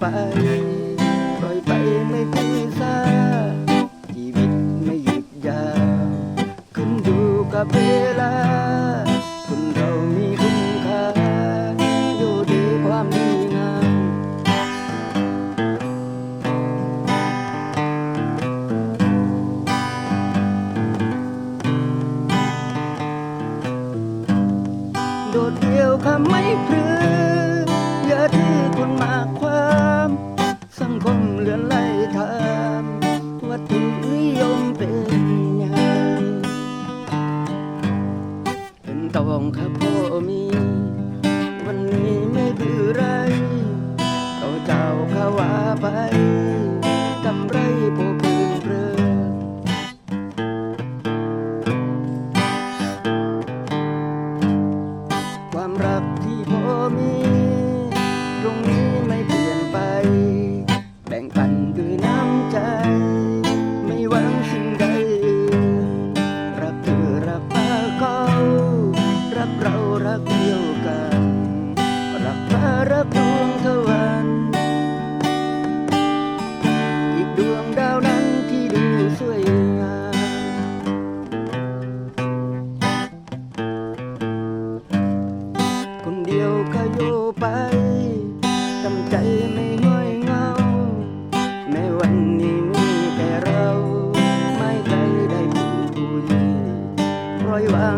ไป ปล่อยไปไม่ถือสาชีวิตไม่หยุดยาวขึ้นอยู่กับเวลา ตองข้าพ่อมี วันนี้ไม่ดื้อไรเขาเจ้าเขาว่าไปกำไรโปคืนเรือความรักที่พ่อมีตรงนี้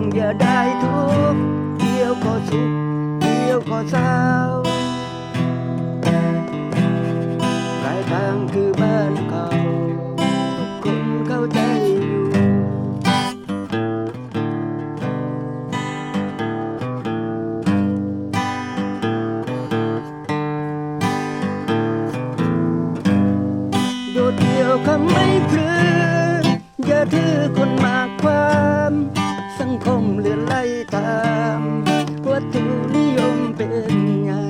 งอย่าได้ทุกเดียวก็สุขเดียวก็เศร้าปลายทางคือบ้านเขาทุกคนเข้าใจอยู่โดดเดียวคำไม่พลืออย่าถือคนมากความ คมเลือนไล่ตามวัตถุนิยมเป็นใหญ่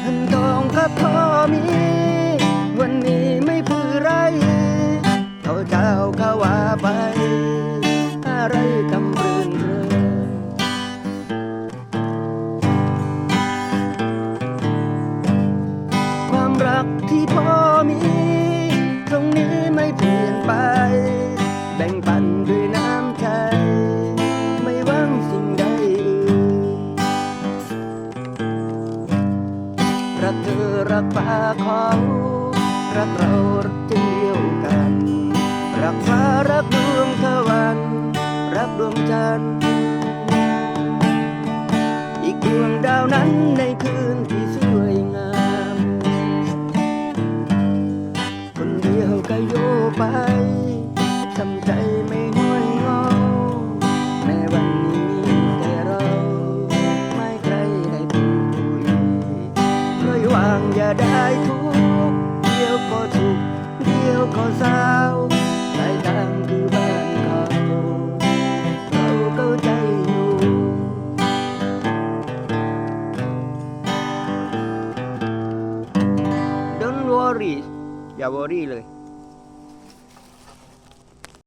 เงินทองก็พอมี วันนี้ไม่พือไร เขาเจ้าเขาว่าไป อะไรกำเรินเริงความรักที่พ่อมี รักป่าเขารักเรารักเดียวกัน รักฟ้ารักดวงทวัน รักดวงจันทร์อีกดวงดาวนั้นในคืน ทุกข์เดียวก็เศร้าสายทางคือบ้านเขาเราเข้าใจอยู่ Don't worry อย่าวอรี่เลย